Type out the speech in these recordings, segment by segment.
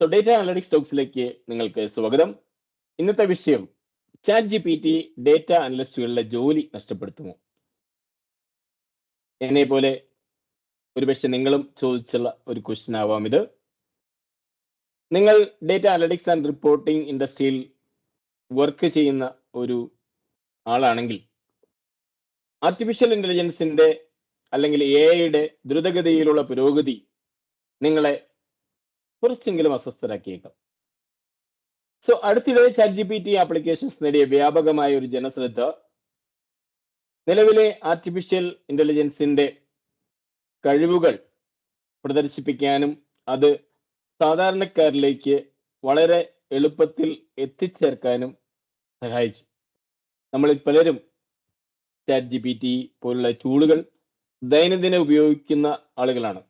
So data analytics ടോക്സിലേക്ക് നിങ്ങൾക്ക് സ്വാഗതം. ഇന്നത്തെ വിഷയം chat G P T data അനലിസ്റ്റുകളുടെ ജോലി നഷ്ടപ്പെടുത്തുമോ? എന്നെ പോലെ ഒരുപക്ഷെ നിങ്ങളും ചോദിച്ചുള്ള ഒരു ക്വസ്റ്റ്യൻ ആവാം ഇത്. നിങ്ങൾ ഡേറ്റ അനലറ്റിക്സ് ആൻഡ് റിപ്പോർട്ടിംഗ് ഇൻഡസ്ട്രിയിൽ വർക്ക് ചെയ്യുന്ന ഒരു ആളാണെങ്കിൽ ആർട്ടിഫിഷ്യൽ ഇന്റലിജൻസിന്റെ അല്ലെങ്കിൽ എ ഐയുടെ ദ്രുതഗതിയിലുള്ള പുരോഗതി നിങ്ങളെ കുറച്ചെങ്കിലും അസ്വസ്ഥരാക്കിയേക്കാം. സോ അടുത്തിടെ chat G P T applications നേടിയ വ്യാപകമായ ഒരു ജനശ്രദ്ധ നിലവിലെ ആർട്ടിഫിഷ്യൽ ഇന്റലിജൻസിന്റെ കഴിവുകൾ പ്രദർശിപ്പിക്കാനും അത് സാധാരണക്കാരിലേക്ക് വളരെ എളുപ്പത്തിൽ എത്തിച്ചേർക്കാനും സഹായിച്ചു. നമ്മളിൽ പലരും ചാറ്റ് ജി പി ടി പോലുള്ള ടൂളുകൾ ദൈനംദിന ഉപയോഗിക്കുന്ന ആളുകളാണ്.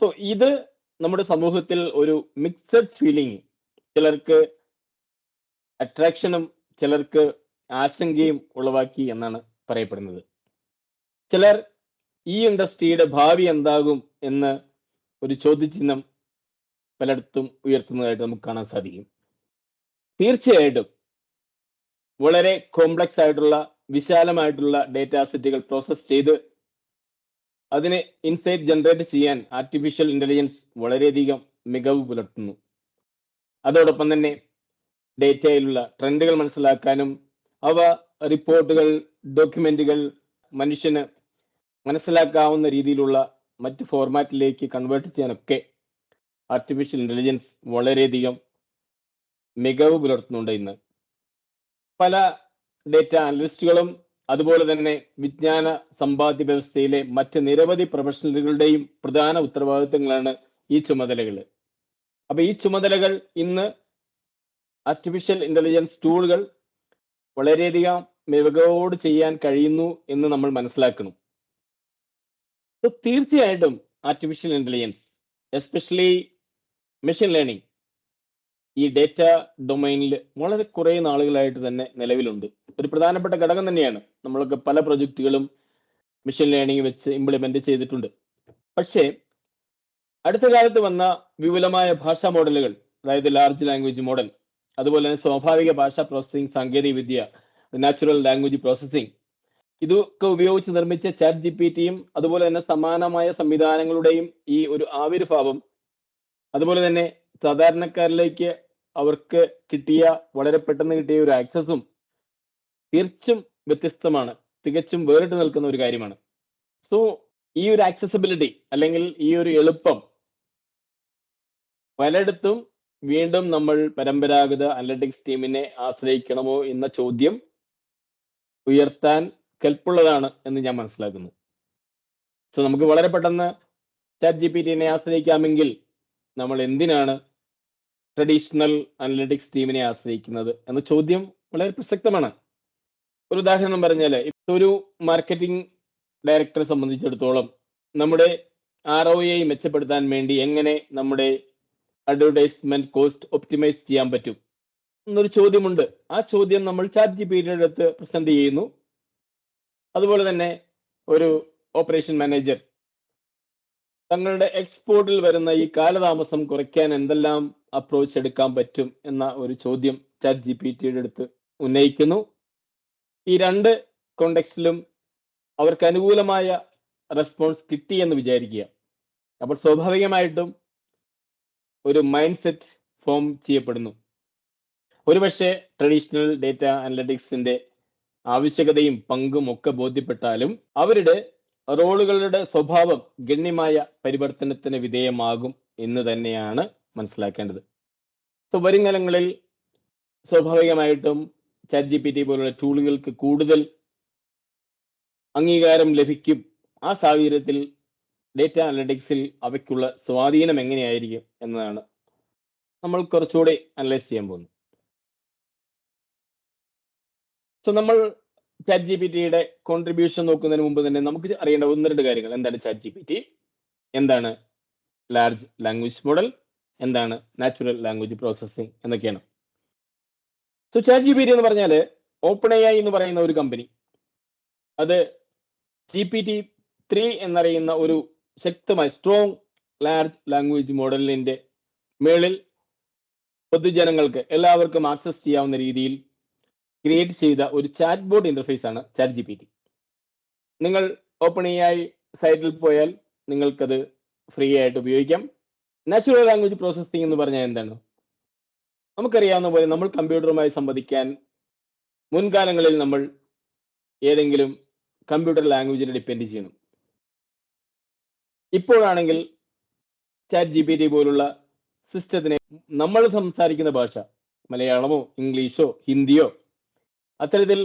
സോ ഇത് നമ്മുടെ സമൂഹത്തിൽ ഒരു മിക്സഡ് ഫീലിംഗ് ചിലർക്ക് അട്രാക്ഷനും ചിലർക്ക് ആശങ്കയും ഉളവാക്കി എന്നാണ് പറയപ്പെടുന്നത്. ചിലർ ഈ ഇൻഡസ്ട്രിയുടെ ഭാവി എന്താകും എന്ന് ഒരു ചോദ്യചിഹ്നം പലയിടത്തും ഉയർത്തുന്നതായിട്ട് നമുക്ക് കാണാൻ സാധിക്കും. തീർച്ചയായിട്ടും വളരെ കോംപ്ലക്സ് ആയിട്ടുള്ള വിശാലമായിട്ടുള്ള ഡേറ്റ സെറ്റുകൾ പ്രോസസ് ചെയ്ത് അതിനെ ഇൻസൈറ്റ് ജനറേറ്റ് ചെയ്യാൻ ആർട്ടിഫിഷ്യൽ ഇന്റലിജൻസ് വളരെയധികം മികവ് പുലർത്തുന്നു. അതോടൊപ്പം തന്നെ ഡേറ്റയിലുള്ള ട്രെൻഡുകൾ മനസ്സിലാക്കാനും അവ റിപ്പോർട്ടുകൾ ഡോക്യുമെന്റുകൾ മനുഷ്യന് മനസ്സിലാക്കാവുന്ന രീതിയിലുള്ള മറ്റ് ഫോർമാറ്റിലേക്ക് കൺവേർട്ട് ചെയ്യാനൊക്കെ ആർട്ടിഫിഷ്യൽ ഇന്റലിജൻസ് വളരെയധികം മികവ് പുലർത്തുന്നുണ്ട് ഇന്ന്. പല ഡേറ്റ അനലിസ്റ്റുകളും അതുപോലെ തന്നെ വിജ്ഞാന സമ്പാദ്യ വ്യവസ്ഥയിലെ മറ്റ് നിരവധി പ്രൊഫഷണലുകളുടെയും പ്രധാന ഉത്തരവാദിത്തങ്ങളാണ് ഈ ചുമതലകൾ. അപ്പൊ ഈ ചുമതലകൾ ഇന്ന് ആർട്ടിഫിഷ്യൽ ഇന്റലിജൻസ് ടൂളുകൾ വളരെയധികം മികവോട് ചെയ്യാൻ കഴിയുന്നു എന്ന് നമ്മൾ മനസ്സിലാക്കണം. തീർച്ചയായിട്ടും artificial intelligence especially machine learning ഈ ഡേറ്റ ഡൊമൈനിൽ വളരെ കുറേ നാളുകളായിട്ട് തന്നെ നിലവിലുണ്ട്. ഒരു പ്രധാനപ്പെട്ട ഘടകം തന്നെയാണ്. നമ്മളൊക്കെ പല പ്രൊജക്റ്റുകളും മെഷീൻ ലേണിംഗ് വെച്ച് ഇംപ്ലിമെന്റ് ചെയ്തിട്ടുണ്ട്. പക്ഷേ അടുത്ത കാലത്ത് വന്ന വിപുലമായ ഭാഷാ മോഡലുകൾ അതായത് ലാർജ് ലാംഗ്വേജ് മോഡൽ അതുപോലെ തന്നെ സ്വാഭാവിക ഭാഷാ പ്രോസസ്സിംഗ് സാങ്കേതിക വിദ്യ നാച്ചുറൽ ലാംഗ്വേജ് പ്രോസസ്സിംഗ് ഇതൊക്കെ ഉപയോഗിച്ച് നിർമ്മിച്ച ചാറ്റ് ജി പി ടിയും അതുപോലെ തന്നെ സമാനമായ സംവിധാനങ്ങളുടെയും ഈ ഒരു ആവിർഭാവം അതുപോലെ തന്നെ സാധാരണക്കാരിലേക്ക് അവർക്ക് കിട്ടിയ വളരെ പെട്ടെന്ന് കിട്ടിയ ഒരു ആക്സസും തീർച്ചും വ്യത്യസ്തമാണ്. തികച്ചും വേറിട്ട് നിൽക്കുന്ന ഒരു കാര്യമാണ്. സോ ഈ ഒരു ആക്സസിബിലിറ്റി അല്ലെങ്കിൽ ഈ ഒരു എളുപ്പം പലയിടത്തും വീണ്ടും നമ്മൾ പരമ്പരാഗത അനലറ്റിക്സ് ടീമിനെ ആശ്രയിക്കണമോ എന്ന ചോദ്യം ഉയർത്താൻ കെൽപ്പുള്ളതാണ് എന്ന് ഞാൻ മനസ്സിലാക്കുന്നു. സോ നമുക്ക് വളരെ പെട്ടെന്ന് ചാറ്റ് ജി പി ടിനെ ആശ്രയിക്കാമെങ്കിൽ നമ്മൾ എന്തിനാണ് ട്രഡീഷണൽ അനലറ്റിക്സ് ടീമിനെ ആശ്രയിക്കുന്നത് എന്ന ചോദ്യം വളരെ പ്രസക്തമാണ്. ഒരു ഉദാഹരണം പറഞ്ഞാൽ ഒരു മാർക്കറ്റിംഗ് ഡയറക്ടറെ സംബന്ധിച്ചിടത്തോളം നമ്മുടെ ആർ ഒ ഐ മെച്ചപ്പെടുത്താൻ വേണ്ടി എങ്ങനെ നമ്മുടെ അഡ്വർടൈസ്മെന്റ് കോസ്റ്റ് ഒപ്റ്റിമൈസ് ചെയ്യാൻ പറ്റും എന്നൊരു ചോദ്യമുണ്ട്. ആ ചോദ്യം നമ്മൾ ചാറ്റ് ജി പി അടുത്ത് പ്രസന്റ് ചെയ്യുന്നു. അതുപോലെ തന്നെ ഒരു ഓപ്പറേഷൻ മാനേജർ തങ്ങളുടെ എക്സ്പോർട്ടിൽ വരുന്ന ഈ കാലതാമസം കുറയ്ക്കാൻ എന്തെല്ലാം അപ്രോച്ച് എടുക്കാൻ പറ്റും എന്ന ഒരു ചോദ്യം ചാറ്റ് ജി പി ടിയുടെ അടുത്ത് ഉന്നയിക്കുന്നു. ഈ രണ്ട് കോണ്ടെക്സ്റ്റിലും അവർക്ക് അനുകൂലമായ റെസ്പോൺസ് കിട്ടി എന്ന് വിചാരിക്കുക. അപ്പോൾ സ്വാഭാവികമായിട്ടും ഒരു മൈൻഡ് സെറ്റ് ഫോം ചെയ്യപ്പെടുന്നു. ഒരുപക്ഷെ ട്രഡീഷണൽ ഡേറ്റ അനലറ്റിക്സിന്റെ ആവശ്യകതയും പങ്കും ഒക്കെ ബോധ്യപ്പെട്ടാലും അവരുടെ റോളുകളുടെ സ്വഭാവം ഗണ്യമായ പരിവർത്തനത്തിന് വിധേയമാകും എന്ന് തന്നെയാണ് മനസ്സിലാക്കേണ്ടത്. സോ വരുംകാലങ്ങളിൽ സ്വാഭാവികമായിട്ടും ചാറ്റ് ജി പി ടി പോലുള്ള ടൂളുകൾക്ക് കൂടുതൽ അംഗീകാരം ലഭിക്കും. ആ സാഹചര്യത്തിൽ ഡേറ്റ അനലറ്റിക്സിൽ അവയ്ക്കുള്ള സ്വാധീനം എങ്ങനെയായിരിക്കും എന്നതാണ് നമ്മൾ കുറച്ചുകൂടി അനലൈസ് ചെയ്യാൻ പോകുന്നത്. സോ നമ്മൾ ചാറ്റ് ജി പി ടിയുടെ കോൺട്രിബ്യൂഷൻ നോക്കുന്നതിന് മുമ്പ് തന്നെ നമുക്ക് അറിയേണ്ട ഒന്ന് രണ്ട് കാര്യങ്ങൾ. എന്താണ് ചാറ്റ് ജി പി ടി എന്താണ് ലാർജ് ലാംഗ്വേജ് മോഡൽ എന്താണ് നാച്ചുറൽ ലാംഗ്വേജ് പ്രോസസ്സിംഗ് എന്നൊക്കെയാണ്. So chat G P T എന്ന് പറഞ്ഞാൽ ഓപ്പൺ എ ഐ എന്ന് പറയുന്ന ഒരു കമ്പനി അത് ജി പി ടി ത്രീ എന്നറിയുന്ന ഒരു ശക്തമായ സ്ട്രോങ് ലാർജ് ലാംഗ്വേജ് മോഡലിന്റെ മേളിൽ പൊതുജനങ്ങൾക്ക് എല്ലാവർക്കും ആക്സസ് ചെയ്യാവുന്ന രീതിയിൽ ക്രിയേറ്റ് ചെയ്ത ഒരു ചാറ്റ് ബോർഡ് ഇന്റർഫേസ് ആണ് ചാറ്റ് ജി പി ടി നിങ്ങൾ ഓപ്പൺ ആയി സൈറ്റിൽ പോയാൽ നിങ്ങൾക്കത് ഫ്രീ ആയിട്ട് ഉപയോഗിക്കാം. നാച്ചുറൽ ലാംഗ്വേജ് പ്രോസസ്സിംഗ് എന്ന് പറഞ്ഞാൽ എന്താണ്? നമുക്കറിയാവുന്ന പോലെ നമ്മൾ കമ്പ്യൂട്ടറുമായി സംവദിക്കാൻ മുൻകാലങ്ങളിൽ നമ്മൾ ഏതെങ്കിലും കമ്പ്യൂട്ടർ ലാംഗ്വേജിനെ ഡിപ്പെൻഡ് ചെയ്യണം. ഇപ്പോഴാണെങ്കിൽ ചാറ്റ് ജി പി ടി പോലുള്ള സിസ്റ്റത്തിനെ നമ്മൾ സംസാരിക്കുന്ന ഭാഷ മലയാളമോ ഇംഗ്ലീഷോ ഹിന്ദിയോ അത്തരത്തിൽ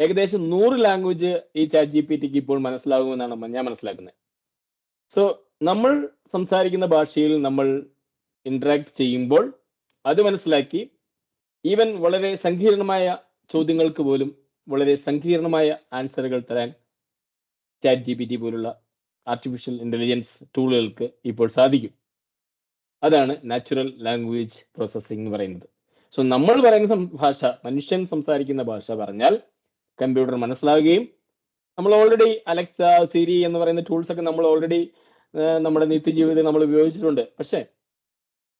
ഏകദേശം നൂറ് ലാംഗ്വേജ് ഈ ചാറ്റ് ജി പി ടിക്ക് ഇപ്പോൾ മനസ്സിലാകുമെന്നാണ് ഞാൻ മനസ്സിലാക്കുന്നത്. സോ നമ്മൾ സംസാരിക്കുന്ന ഭാഷയിൽ നമ്മൾ ഇന്ററാക്ട് ചെയ്യുമ്പോൾ അത് മനസ്സിലാക്കി ഈവൻ വളരെ സങ്കീർണമായ ചോദ്യങ്ങൾക്ക് പോലും വളരെ സങ്കീർണമായ ആൻസറുകൾ തരാൻ ചാറ്റ് ജി പി ടി പോലുള്ള ആർട്ടിഫിഷ്യൽ ഇന്റലിജൻസ് ടൂളുകൾക്ക് ഇപ്പോൾ സാധിക്കും. അതാണ് നാച്ചുറൽ ലാംഗ്വേജ് പ്രോസസ്സിംഗ് എന്ന് പറയുന്നത്. സോ നമ്മൾ പറയുന്ന ഭാഷ മനുഷ്യൻ സംസാരിക്കുന്ന ഭാഷ പറഞ്ഞാൽ കമ്പ്യൂട്ടർ മനസ്സിലാവുകയും നമ്മൾ ഓൾറെഡി അലക്സ സിരി എന്ന് പറയുന്ന ടൂൾസ് ഒക്കെ നമ്മൾ ഓൾറെഡി നമ്മുടെ നിത്യജീവിതത്തിൽ നമ്മൾ ഉപയോഗിച്ചിട്ടുണ്ട്. പക്ഷേ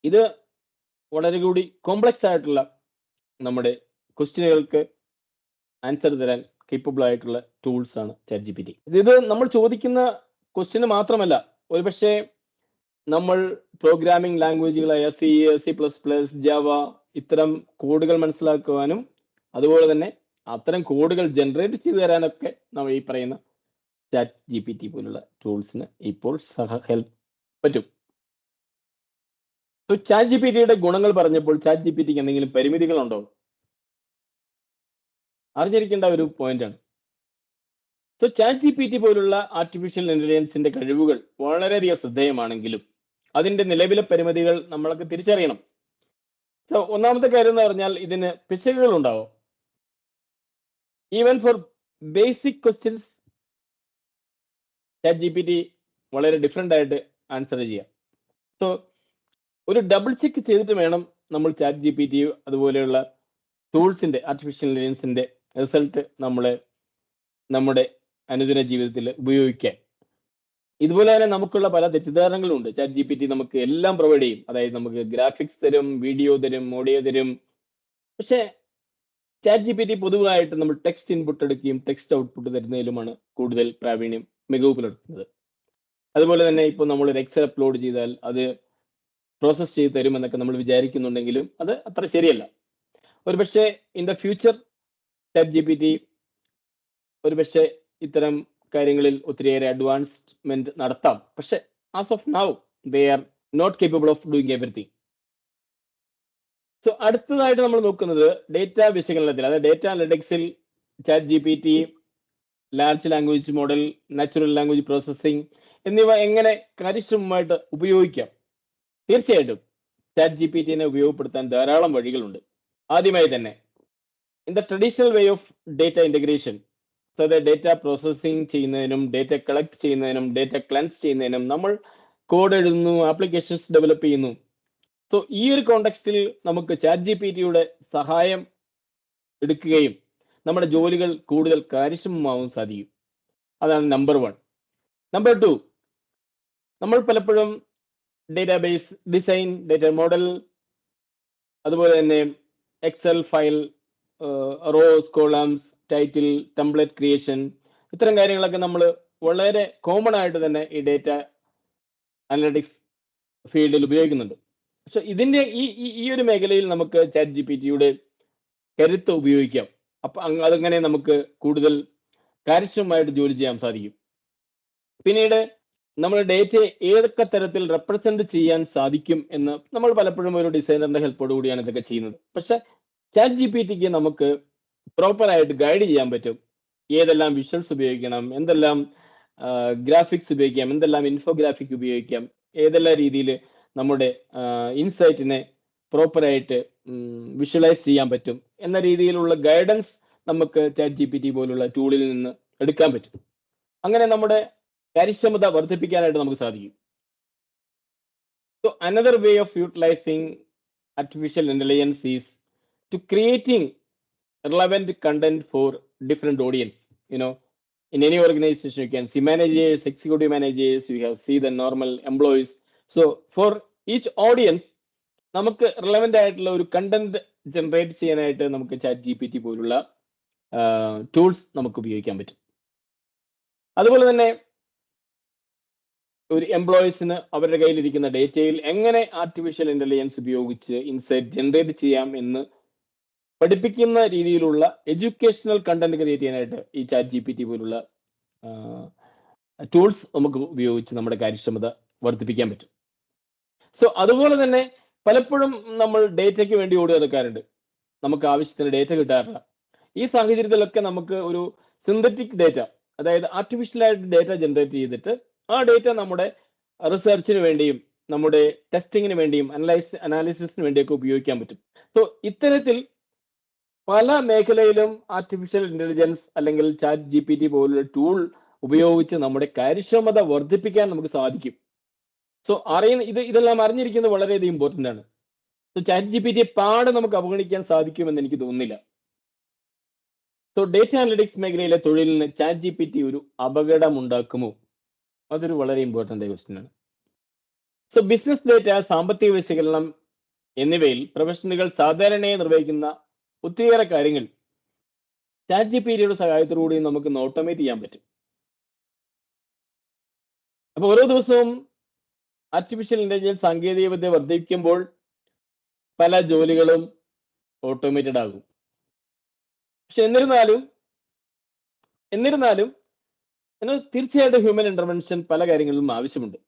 ഇത് വളരെ കൂടി കോംപ്ലക്സ് ആയിട്ടുള്ള നമ്മുടെ ക്വസ്റ്റ്യനുകൾക്ക് ആൻസർ തരാൻ കേപ്പബിൾ ആയിട്ടുള്ള ടൂൾസ് ആണ് ചാറ്റ് ജി പി ടി ഇത് നമ്മൾ ചോദിക്കുന്ന ക്വസ്റ്റ്യന് മാത്രമല്ല ഒരുപക്ഷെ നമ്മൾ programming ലാംഗ്വേജുകളായ C C plus plus Java ഇത്തരം കോഡുകൾ മനസ്സിലാക്കുവാനും അതുപോലെ തന്നെ അത്തരം കോഡുകൾ ജനറേറ്റ് ചെയ്തു തരാനൊക്കെ നമ്മൾ ഈ പറയുന്ന ചാറ്റ് ജി പി ടി പോലുള്ള ടൂൾസിന് ഇപ്പോൾ സഹ ഹെൽപ്പ് പറ്റും. ചാറ്റ് ജി പി ടിയുടെ ഗുണങ്ങൾ പറഞ്ഞപ്പോൾ ചാറ്റ് ജി പി ടിക്ക് എന്തെങ്കിലും പരിമിതികളുണ്ടോ? അറിഞ്ഞിരിക്കേണ്ട ഒരു പോയിന്റ് ആണ്. So chat G P T പോലുള്ള ആർട്ടിഫിഷ്യൽ ഇന്റലിജൻസിന്റെ കഴിവുകൾ വളരെയധികം ശ്രദ്ധേയമാണെങ്കിലും അതിന്റെ നിലവിലെ പരിമിതികൾ നമ്മളൊക്കെ തിരിച്ചറിയണം. സോ ഒന്നാമത്തെ കാര്യം എന്ന് പറഞ്ഞാൽ ഇതിന് പിശകുകൾ ഉണ്ടാവും even for basic questions chat G P T വളരെ ഡിഫറെന്റ് ആയിട്ട് ആൻസർ ചെയ്യാം. സോ ഒരു ഡബിൾ ചെക്ക് ചെയ്തിട്ട് വേണം നമ്മൾ ചാറ്റ് ജി പി ടി അതുപോലെയുള്ള ടൂൾസിന്റെ ആർട്ടിഫിഷ്യൽ ഇന്റലിജൻസിന്റെ റിസൾട്ട് നമ്മൾ നമ്മുടെ അനുദിന ജീവിതത്തിൽ ഉപയോഗിക്കാൻ. ഇതുപോലെ തന്നെ നമുക്കുള്ള പല തെറ്റിദ്ധാരണകളും ഉണ്ട് ചാറ്റ് ജി പി ടി നമുക്ക് എല്ലാം പ്രൊവൈഡ് ചെയ്യും. അതായത് നമുക്ക് ഗ്രാഫിക്സ് തരും വീഡിയോ തരും ഓഡിയോ തരും. പക്ഷേ ചാറ്റ് ജി പി ടി പൊതുവായിട്ട് നമ്മൾ ടെക്സ്റ്റ് ഇൻപുട്ട് എടുക്കുകയും ടെക്സ്റ്റ് ഔട്ട്പുട്ട് തരുന്നതിലുമാണ് കൂടുതൽ പ്രാവീണ്യം മികവ് പുലർത്തുന്നത്. അതുപോലെ തന്നെ ഇപ്പോൾ നമ്മൾ ഒരു എക്സൽ അപ്ലോഡ് ചെയ്താൽ അത് പ്രോസസ് ചെയ്ത് തരും എന്നൊക്കെ നമ്മൾ വിചാരിക്കുന്നുണ്ടെങ്കിലും അത് അത്ര ശരിയല്ല. ഒരുപക്ഷെ in the future chat G P T ഒരുപക്ഷെ ഇത്തരം കാര്യങ്ങളിൽ ഒത്തിരിയേറെ അഡ്വാൻസ്മെന്റ് നടത്താം. പക്ഷെ as of now they are not capable of doing everything so അടുത്തതായിട്ട് നമ്മൾ നോക്കുന്നത് ഡേറ്റ വിശകലനത്തിൽ അതായത് data അനലിറ്റിക്സിൽ chat G P T large language model natural language processing എന്നിവ എങ്ങനെ കാര്യക്ഷമമായിട്ട് ഉപയോഗിക്കാം? തീർച്ചയായിട്ടും ചാറ്റ് ജി പി ടിനെ ഉപയോഗപ്പെടുത്താൻ ധാരാളം വഴികളുണ്ട്. ആദ്യമായി തന്നെ in the traditional way of data integration so data processing ചെയ്യുന്നതിനും ഡേറ്റ കളക്ട് ചെയ്യുന്നതിനും ഡേറ്റ ക്ലൻസ് ചെയ്യുന്നതിനും നമ്മൾ കോഡ് എഴുതുന്നു ആപ്ലിക്കേഷൻസ് ഡെവലപ്പ് ചെയ്യുന്നു. സോ ഈ ഒരു കോണ്ടെക്സ്റ്റിൽ നമുക്ക് ചാറ്റ് ജി പി ടിയുടെ സഹായം എടുക്കുകയും നമ്മുടെ ജോലികൾ കൂടുതൽ കാര്യക്ഷമമാവാൻ സാധിക്കും. അതാണ് നമ്പർ വൺ നമ്പർ ടു നമ്മൾ പലപ്പോഴും ഡേറ്റാബേസ് ഡിസൈൻ ഡേറ്റ മോഡൽ അതുപോലെ തന്നെ excel file rows columns title template creation ഇത്തരം കാര്യങ്ങളൊക്കെ നമ്മൾ വളരെ കോമൺ ആയിട്ട് തന്നെ ഈ ഡേറ്റ അനലറ്റിക്സ് ഫീൽഡിൽ ഉപയോഗിക്കുന്നുണ്ട്. പക്ഷെ ഇതിന്റെ ഈ ഈ ഒരു മേഖലയിൽ നമുക്ക് ചാറ്റ് ജി പി ടിയുടെ കരുത്ത് ഉപയോഗിക്കാം. അപ്പൊ അതങ്ങനെ നമുക്ക് കൂടുതൽ കാര്യക്ഷമമായിട്ട് ജോലി ചെയ്യാൻ സാധിക്കും. പിന്നീട് നമ്മൾ ഡേറ്റയെ ഏതൊക്കെ തരത്തിൽ റെപ്രസെന്റ് ചെയ്യാൻ സാധിക്കും എന്ന് നമ്മൾ പലപ്പോഴും ഒരു ഡിസൈനറിന്റെ ഹെൽപ്പോട് കൂടിയാണ് ഇതൊക്കെ ചെയ്യുന്നത്. പക്ഷെ ചാറ്റ് ജി പി ടിക്ക് നമുക്ക് പ്രോപ്പറായിട്ട് ഗൈഡ് ചെയ്യാൻ പറ്റും. ഏതെല്ലാം വിഷ്വൽസ് ഉപയോഗിക്കണം എന്തെല്ലാം ഗ്രാഫിക്സ് ഉപയോഗിക്കാം എന്തെല്ലാം ഇൻഫോഗ്രാഫിക് ഉപയോഗിക്കാം ഏതെല്ലാം രീതിയിൽ നമ്മുടെ ഇൻസൈറ്റിനെ പ്രോപ്പറായിട്ട് വിഷ്വലൈസ് ചെയ്യാൻ പറ്റും എന്ന രീതിയിലുള്ള ഗൈഡൻസ് നമുക്ക് ചാറ്റ് ജി പി ടി പോലുള്ള ടൂളിൽ നിന്ന് എടുക്കാൻ പറ്റും. അങ്ങനെ നമ്മുടെ കാര്യക്ഷമത വർദ്ധിപ്പിക്കാനായിട്ട് നമുക്ക് സാധിക്കും. So another way of utilizing artificial intelligence is to creating relevant content for different audience you know in any organization you can see managers executive managers you have see the normal employees so for each audience നമുക്ക് relevant ആയിട്ടുള്ള ഒരു content generate ചെയ്യാനായിട്ട് നമുക്ക് chat G P T പോലുള്ള tools നമുക്ക് ഉപയോഗിക്കാൻ പറ്റും അതുപോലെ തന്നെ ഒരു എംപ്ലോയീസിന് അവരുടെ കയ്യിലിരിക്കുന്ന ഡേറ്റയിൽ എങ്ങനെ ആർട്ടിഫിഷ്യൽ ഇന്റലിജൻസ് ഉപയോഗിച്ച് ഇൻസൈറ്റ് ജനറേറ്റ് ചെയ്യാം എന്ന് പഠിപ്പിക്കുന്ന രീതിയിലുള്ള എഡ്യൂക്കേഷണൽ കണ്ടന്റ് ക്രിയേറ്റ് ചെയ്യാനായിട്ട് ഈ ചാറ്റ് ജി പി ടി പോലുള്ള ടൂൾസ് നമുക്ക് ഉപയോഗിച്ച് നമ്മുടെ കാര്യക്ഷമത വർദ്ധിപ്പിക്കാൻ പറ്റും. സോ അതുപോലെ തന്നെ പലപ്പോഴും നമ്മൾ ഡേറ്റയ്ക്ക് വേണ്ടി ഓടി നടക്കാറുണ്ട്. നമുക്ക് ആവശ്യത്തിന് ഡേറ്റ കിട്ടാറില്ല. ഈ സാഹചര്യത്തിലൊക്കെ നമുക്ക് ഒരു സിന്തറ്റിക് ഡേറ്റ അതായത് ആർട്ടിഫിഷ്യൽ ആയിട്ട് ഡേറ്റ ജനറേറ്റ് ചെയ്തിട്ട് ആ ഡേറ്റ നമ്മുടെ റിസർച്ചിന് വേണ്ടിയും നമ്മുടെ ടെസ്റ്റിങ്ങിന് വേണ്ടിയും അനലൈസ് അനാലിസിസിന് വേണ്ടിയൊക്കെ ഉപയോഗിക്കാൻ പറ്റും. സോ ഇത്തരത്തിൽ പല മേഖലയിലും ആർട്ടിഫിഷ്യൽ ഇന്റലിജൻസ് അല്ലെങ്കിൽ ചാറ്റ് ജി പി ടി പോലുള്ള ടൂൾ ഉപയോഗിച്ച് നമ്മുടെ കാര്യക്ഷമത വർദ്ധിപ്പിക്കാൻ നമുക്ക് സാധിക്കും. സോ അറിയുന്ന ഇത് ഇതെല്ലാം അറിഞ്ഞിരിക്കുന്നത് വളരെയധികം ഇമ്പോർട്ടന്റ് ആണ്. So chat G P T പാടെ നമുക്ക് അവഗണിക്കാൻ സാധിക്കുമെന്ന് എനിക്ക് തോന്നുന്നില്ല. സോ ഡേറ്റ അനലിറ്റിക്സ് മേഖലയിലെ തൊഴിലിന് ചാറ്റ് ജി പി ടി ഒരു അപകടം ഉണ്ടാക്കുമോ അതൊരു വളരെ ഇമ്പോർട്ടന്റ് ക്വസ്റ്റ്യൻ ആണ്. സോ ബിസിനസ് ഡേറ്റ സാമ്പത്തിക വിശകലനം എന്നിവയിൽ പ്രൊഫഷണലുകൾ സാധാരണയായി നിർവഹിക്കുന്ന ഒത്തിരിയേറെ കാര്യങ്ങൾ. ചാറ്റ് ജി പി ടിയുടെ സഹായത്തോടുകൂടി നമുക്ക് ഓട്ടോമേറ്റ് ചെയ്യാൻ പറ്റും. അപ്പൊ ഓരോ ദിവസവും ആർട്ടിഫിഷ്യൽ ഇന്റലിജൻസ് സാങ്കേതിക വിദ്യ വർദ്ധിക്കുമ്പോൾ പല ജോലികളും ഓട്ടോമേറ്റഡ് ആകും. പക്ഷെ എന്നിരുന്നാലും എന്നിരുന്നാലും എന്നാൽ തീർച്ചയായിട്ടും ഹ്യൂമൻ ഇന്റർവെൻഷൻ പല കാര്യങ്ങളിലും ആവശ്യമുണ്ട്.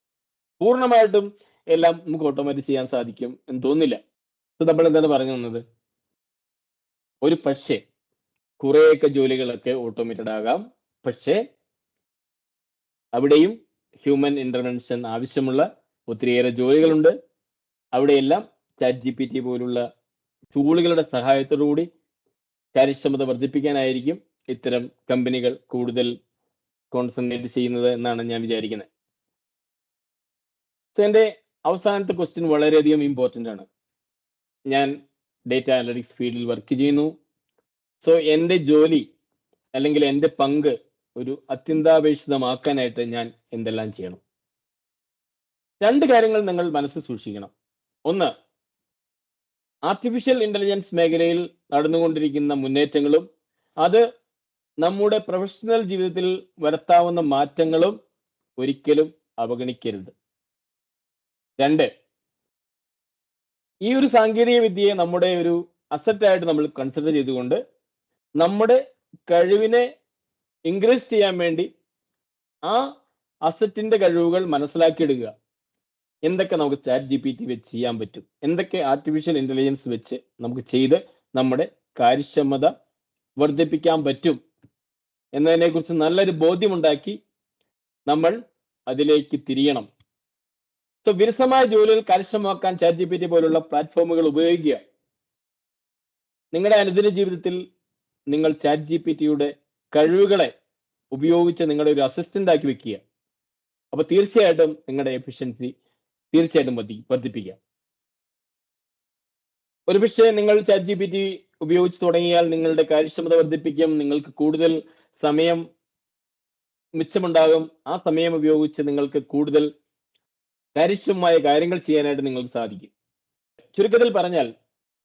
പൂർണമായിട്ടും എല്ലാം നമുക്ക് ഓട്ടോമാറ്റിക് ചെയ്യാൻ സാധിക്കും എന്ന് തോന്നുന്നില്ല. നമ്മൾ എന്താണ് പറഞ്ഞു തന്നത്? ഒരു പക്ഷേ കുറേയൊക്കെ ജോലികളൊക്കെ ഓട്ടോമേറ്റഡ് ആകാം. പക്ഷേ അവിടെയും ഹ്യൂമൻ ഇന്റർവെൻഷൻ ആവശ്യമുള്ള ഒത്തിരിയേറെ ജോലികളുണ്ട്. അവിടെയെല്ലാം ചാറ്റ് ജി പി ടി പോലുള്ള ടൂളുകളുടെ സഹായത്തോടുകൂടി കാര്യക്ഷമത വർദ്ധിപ്പിക്കാനായിരിക്കും ഇത്തരം കമ്പനികൾ കൂടുതൽ കോൺസെൻട്രേറ്റ് ചെയ്യുന്നത് എന്നാണ് ഞാൻ വിചാരിക്കുന്നത് സോ എന്റെ അവസാനത്തെ ക്വസ്റ്റ്യൻ വളരെയധികം ഇമ്പോർട്ടന്റ് ആണ്. ഞാൻ ഡേറ്റ അനലറ്റിക്സ് ഫീൽഡിൽ വർക്ക് ചെയ്യുന്നു. സോ എന്റെ ജോലി അല്ലെങ്കിൽ എന്റെ പങ്ക് ഒരു അത്യന്താപേക്ഷിതമാക്കാനായിട്ട് ഞാൻ എന്തെല്ലാം ചെയ്യണം? രണ്ട് കാര്യങ്ങൾ നിങ്ങൾ മനസ്സിൽ സൂക്ഷിക്കണം. ഒന്ന് ആർട്ടിഫിഷ്യൽ ഇന്റലിജൻസ് മേഖലയിൽ നടന്നുകൊണ്ടിരിക്കുന്ന മുന്നേറ്റങ്ങളും അത് നമ്മുടെ പ്രൊഫഷണൽ ജീവിതത്തിൽ വരുത്താവുന്ന മാറ്റങ്ങളും ഒരിക്കലും അവഗണിക്കരുത്. രണ്ട് ഈ ഒരു സാങ്കേതിക വിദ്യയെ നമ്മുടെ ഒരു അസറ്റായിട്ട് നമ്മൾ കൺസിഡർ ചെയ്തുകൊണ്ട് നമ്മുടെ കഴിവിനെ ഇൻക്രീസ് ചെയ്യാൻ വേണ്ടി ആ അസറ്റിന്റെ കഴിവുകൾ മനസ്സിലാക്കിയെടുക്കുക. എന്തൊക്കെ നമുക്ക് ചാറ്റ് ജി പി ടി വെച്ച് ചെയ്യാൻ പറ്റും? എന്തൊക്കെ ആർട്ടിഫിഷ്യൽ ഇന്റലിജൻസ് വെച്ച് നമുക്ക് ചെയ്ത് നമ്മുടെ കാര്യക്ഷമത വർദ്ധിപ്പിക്കാൻ പറ്റും? എന്നതിനെക്കുറിച്ച് നല്ലൊരു ബോധ്യമുണ്ടാക്കി നമ്മൾ അതിലേക്ക് തിരിയണം. സോ വിരസമായ ജോലികൾ കരസ്ഥമാക്കാൻ ചാറ്റ് ജി പി ടി പോലുള്ള പ്ലാറ്റ്ഫോമുകൾ ഉപയോഗിക്കുക. നിങ്ങളുടെ അനുദിന ജീവിതത്തിൽ നിങ്ങൾ ചാറ്റ് ജി പി ടിയുടെ കഴിവുകളെ ഉപയോഗിച്ച് നിങ്ങളുടെ ഒരു അസിസ്റ്റന്റ് ആക്കി വെക്കുക. അപ്പൊ തീർച്ചയായിട്ടും നിങ്ങളുടെ എഫിഷ്യൻസി തീർച്ചയായിട്ടും വർദ്ധി വർദ്ധിപ്പിക്കുക ഒരുപക്ഷെ നിങ്ങൾ ചാറ്റ് ജി പി ടി ഉപയോഗിച്ച് തുടങ്ങിയാൽ നിങ്ങളുടെ കാര്യക്ഷമത വർദ്ധിപ്പിക്കും നിങ്ങൾക്ക് കൂടുതൽ സമയം മിച്ചമുണ്ടാകും. ആ സമയം ഉപയോഗിച്ച് നിങ്ങൾക്ക് കൂടുതൽ കാര്യക്ഷമമായ കാര്യങ്ങൾ ചെയ്യാനായിട്ട് നിങ്ങൾക്ക് സാധിക്കും. ചുരുക്കത്തിൽ പറഞ്ഞാൽ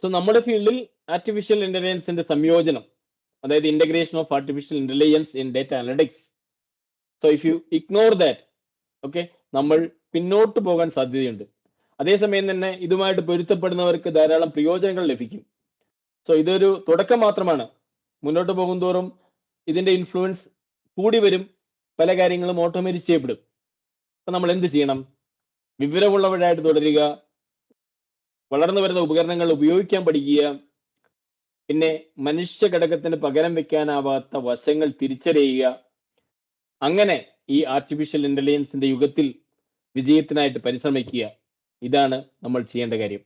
സോ നമ്മുടെ ഫീൽഡിൽ ആർട്ടിഫിഷ്യൽ ഇന്റലിജൻസിന്റെ സംയോജനം അതായത് integration of artificial intelligence in data analytics so if you ignore that okay നമ്മൾ പിന്നോട്ട് പോകാൻ സാധ്യതയുണ്ട്. അതേസമയം തന്നെ ഇതുമായിട്ട് പൊരുത്തപ്പെടുന്നവർക്ക് ധാരാളം പ്രയോജനങ്ങൾ ലഭിക്കും. സോ ഇതൊരു തുടക്കം മാത്രമാണ്. മുന്നോട്ട് പോകുന്തോറും ഇതിന്റെ ഇൻഫ്ലുവൻസ് കൂടി വരും. പല കാര്യങ്ങളും ഓട്ടോമേറ്റ് ചെയ്യപ്പെടും. അപ്പൊ നമ്മൾ എന്ത് ചെയ്യണം? വിവരമുള്ളവരായിട്ട് തുടരുക. വളർന്നു വരുന്ന ഉപകരണങ്ങൾ ഉപയോഗിക്കാൻ പഠിക്കുക. പിന്നെ മനുഷ്യ ഘടകത്തിന് പകരം വെക്കാനാവാത്ത വശങ്ങൾ തിരിച്ചറിയുക. അങ്ങനെ ഈ ആർട്ടിഫിഷ്യൽ ഇന്റലിജൻസിന്റെ യുഗത്തിൽ വിജയത്തിനായിട്ട് പരിശ്രമിക്കുക. ഇതാണ് നമ്മൾ ചെയ്യേണ്ട കാര്യം.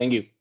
താങ്ക്